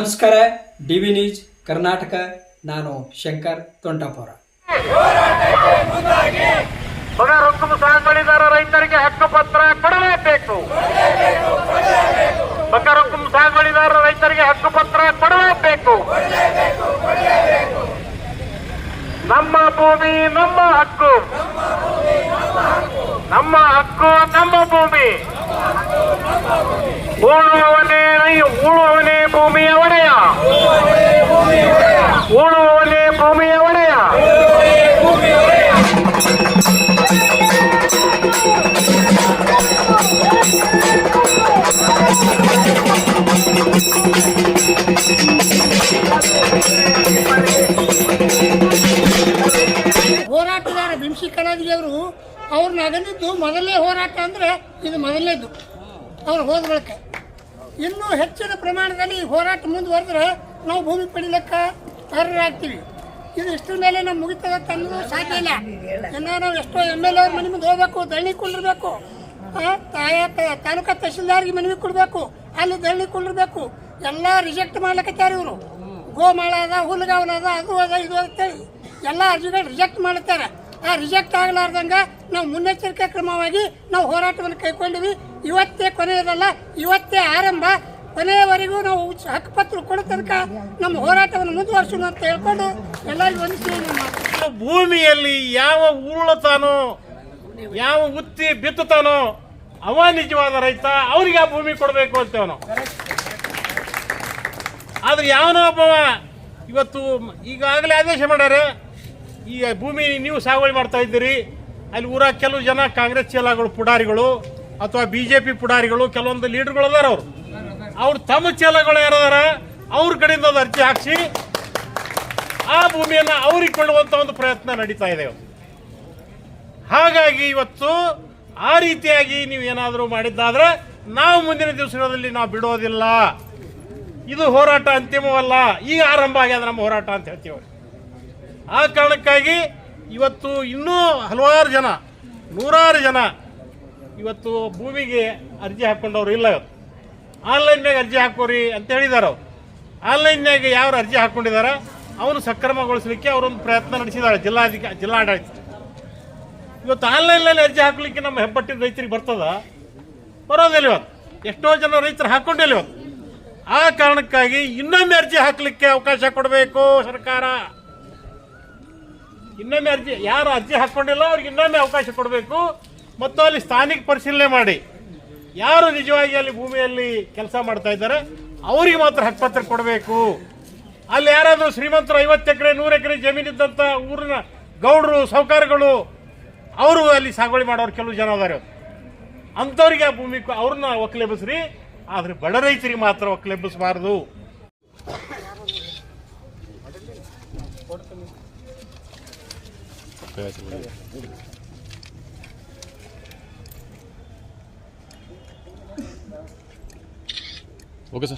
ನಮಸ್ಕಾರ D V news, Karnataka. ನಾನು ಶಂಕರ್ ತೊಂಟಾಪುರ. ರೈತರಿಗೆ ಹಕ್ಕು ಸಾಗುವಳಿದಾರ ರೈತರಿಗೆ ಹಕ್ಕುಪತ್ರ ಕೊಡಲೇಬೇಕು ಬಕ ರೊಕ್ಕದ ಸಾಗುವಳಿದಾರ ರೈತರಿಗೆ ಹಕ್ಕುಪತ್ರ ಕೊಡಲೇಬೇಕು ನಮ್ಮ ಭೂಮಿ ನಮ್ಮ ಹಕ್ಕು ನಮ್ಮ ಹಕ್ಕು, ನಮ್ಮ ಭೂಮಿ ஊனுவனே ஊனுவனே பூமி எவனையா ஊனுவனே பூமி எவனையா Thank you. ಕಲಾದಿಯವರು ಅವ್ರನ್ನ ಅಗಲಿದ್ದು ಮೊದಲೇ ಹೋರಾಟ ಅಂದರೆ ಇದು ಮೊದಲನೇದು ಅವ್ರು ಹೋದ ಬಳಿಕ. ಇನ್ನೂ ಹೆಚ್ಚಿನ ಪ್ರಮಾಣದಲ್ಲಿ ಈ ಹೋರಾಟ ಮುಂದುವರೆದ್ರೆ ನಾವು ಭೂಮಿ ಪಡಿಲಿಕ್ಕೆ ಅರ್ಹರಾಗ್ತೀವಿ. ಇದು ಇಷ್ಟರ ಮೇಲೆ ನಾವು ಮುಗಿತದ ತಂದು ಸಾಧ್ಯ ಇಲ್ಲ. ಇನ್ನೂ ನಾವು ಎಷ್ಟೋ ಎಂ ಎಲ್ ಅವ್ರ ಮನೆ ಮುಂದೆ ಹೋಗ್ಬೇಕು ದಳ್ಳಿ ಕುಂಡಿರ್ಬೇಕು ತಾಯ ತಾಲೂಕಾ ತಹಶೀಲ್ದಾರ್ಗೆ ಮನವಿ ಕೊಡಬೇಕು, ಅಲ್ಲಿ ದಳ್ಳಿ ಕುಂಡಿರ್ಬೇಕು, ಎಲ್ಲ ರಿಜೆಕ್ಟ್ ಮಾಡ್ಲಿಕ್ಕತ್ಯಾರ ಇವರು. ಗೋಮಾಳ ಅದ ಹುಲ್ಗಾವಲ ಅದ, ಅದು ಅದ, ಇದು ಅಂತೇಳಿ ಎಲ್ಲ ಅರ್ಜಿಗಳು ರಿಜೆಕ್ಟ್ ಮಾಡುತ್ತಾರೆ ಆ ರಿಜೆಕ್ಟ್ ಆಗಲಾರ್ದಂಗ ನಾವು ಮುನ್ನೆಚ್ಚರಿಕೆ ಕ್ರಮವಾಗಿ ನಾವು ಹೋರಾಟವನ್ನು ಕೈಗೊಂಡಿವಿ. ಇವತ್ತೇ ಕೊನೆಯದಲ್ಲ, ಇವತ್ತೇ ಆರಂಭ. ಕೊನೆಯವರೆಗೂ ನಾವು ಹಕ್ಕುಪತ್ರ ಕೊಡೋ ತನಕ ನಮ್ಮ ಹೋರಾಟವನ್ನು ಮುಂದುವರಿಸೋಣ ಅಂತ ಹೇಳ್ಕೊಂಡು ಎಲ್ಲರಿಗೂ ಒಂದು ಭೂಮಿಯಲ್ಲಿ ಯಾವ ಉರುಳತಾನೋ, ಯಾವ ಉತ್ತಿ ಬಿತ್ತುತ್ತಾನೋ, ಅವ ನಿಜವಾದ ರೈತ, ಅವ್ರಿಗೆ ಆ ಭೂಮಿ ಕೊಡಬೇಕು ಅಂತೇವೆ ಆದ್ರೆ ಯಾವನೋ ಒಬ್ಬವ ಇವತ್ತು ಈಗಾಗಲೇ ಆದೇಶ ಮಾಡ್ಯಾರೆ ಈ ಭೂಮಿ ನೀವು ಸಾಗುವಳಿ ಮಾಡ್ತಾ ಇದ್ದೀರಿ, ಅಲ್ಲಿ ಊರ ಕೆಲವು ಜನ ಕಾಂಗ್ರೆಸ್ ಚೇಲಾಗಳು, ಪುಡಾರಿಗಳು ಅಥವಾ ಬಿ ಜೆ ಪಿ ಪುಡಾರಿಗಳು, ಕೆಲವೊಂದು ಲೀಡರ್ಗಳು ಅದಾರ ಅವರು. ಅವ್ರು ತಮ್ಮ ಚೇಲಗಳು ಯಾರದಾರ, ಅವ್ರ ಕಡೆಯಿಂದ ಒಂದು ಅರ್ಜಿ ಹಾಕ್ಸಿ, ಆ ಭೂಮಿಯನ್ನು ಅವ್ರಿಗೆ ಕೊಳ್ಳುವಂತ ಒಂದು ಪ್ರಯತ್ನ ನಡೀತಾ ಇದೆ. ಹಾಗಾಗಿ ಇವತ್ತು ಆ ರೀತಿಯಾಗಿ ನೀವು ಏನಾದರೂ ಮಾಡಿದ್ದಾದ್ರೆ, ನಾವು ಮುಂದಿನ ದಿವಸಗಳಲ್ಲಿ ನಾವು ಬಿಡೋದಿಲ್ಲ. ಇದು ಹೋರಾಟ ಅಂತಿಮವಲ್ಲ, ಈಗ ಆರಂಭ ಆಗ್ಯದ ನಮ್ಮ ಹೋರಾಟ ಅಂತ ಹೇಳ್ತೀವಿ ಆ ಕಾರಣಕ್ಕಾಗಿ ಇವತ್ತು ಇನ್ನೂ ಹಲವಾರು ಜನ, ನೂರಾರು ಜನ ಇವತ್ತು ಭೂಮಿಗೆ ಅರ್ಜಿ ಹಾಕ್ಕೊಂಡವ್ರು ಇಲ್ಲ. ಇವತ್ತು ಆನ್ಲೈನ್ಯಾಗ ಅರ್ಜಿ ಹಾಕೋರಿ ಅಂತ ಹೇಳಿದಾರೆ ಅವ್ರು. ಆನ್ಲೈನ್ಯಾಗ ಯಾರು ಅರ್ಜಿ ಹಾಕ್ಕೊಂಡಿದ್ದಾರೆ ಅವನು ಸಕ್ರಮಗೊಳಿಸಲಿಕ್ಕೆ ಅವರೊಂದು ಪ್ರಯತ್ನ ನಡೆಸಿದ್ದಾರೆ ಜಿಲ್ಲಾಧಿಕ, ಜಿಲ್ಲಾಡಳಿತ. ಇವತ್ತು ಆನ್ಲೈನ್ನಲ್ಲಿ ಅರ್ಜಿ ಹಾಕ್ಲಿಕ್ಕೆ ನಮ್ಮ ಹೆಬ್ಬಟ್ಟಿನ ರೈತರಿಗೆ ಬರ್ತದ? ಬರೋದಿಲ್ಲ ಇವತ್ತು. ಎಷ್ಟೋ ಜನ ರೈತರು ಹಾಕ್ಕೊಂಡಿಲ್ಲ ಇವತ್ತು. ಆ ಕಾರಣಕ್ಕಾಗಿ ಇನ್ನೊಮ್ಮೆ ಅರ್ಜಿ ಹಾಕಲಿಕ್ಕೆ ಅವಕಾಶ ಕೊಡಬೇಕು ಸರ್ಕಾರ. ಇನ್ನೊಮ್ಮೆ ಅರ್ಜಿ, ಯಾರು ಅರ್ಜಿ ಹಾಕ್ಕೊಂಡಿಲ್ಲ ಅವ್ರಿಗೆ ಇನ್ನೊಮ್ಮೆ ಅವಕಾಶ ಕೊಡಬೇಕು. ಮತ್ತು ಅಲ್ಲಿ ಸ್ಥಾನಿಕ ಪರಿಶೀಲನೆ ಮಾಡಿ. ಯಾರು ನಿಜವಾಗಿ ಅಲ್ಲಿ ಭೂಮಿಯಲ್ಲಿ ಕೆಲಸ ಮಾಡ್ತಾ ಇದ್ದಾರೆ, ಅವರಿಗೆ ಮಾತ್ರ ಹಕ್ಕುಪತ್ರ ಕೊಡಬೇಕು. ಅಲ್ಲಿ ಯಾರಾದರೂ ಶ್ರೀಮಂತರು ಐವತ್ತು ಎಕರೆ, ನೂರು ಎಕರೆ ಜಮೀನಿದ್ದಂಥ ಊರಿನ ಗೌಡರು ಸೌಕಾರಗಳು ಅವರು ಅಲ್ಲಿ ಸಾಗುವಳಿ ಮಾಡೋರು ಕೆಲವು ಜನ ಅದಾರೆ ಅಂಥವ್ರಿಗೆ ಆ ಭೂಮಿ ಅವ್ರನ್ನ ಒಕ್ಕಲೆಬ್ಬಿಸ್ರಿ ಆದರೆ ಬಡ ರೈತರಿಗೆ ಮಾತ್ರ ಒಕ್ಕಲೆಬ್ಬಿಸಬಾರ್ದು 줘야지 우리. 오겠어.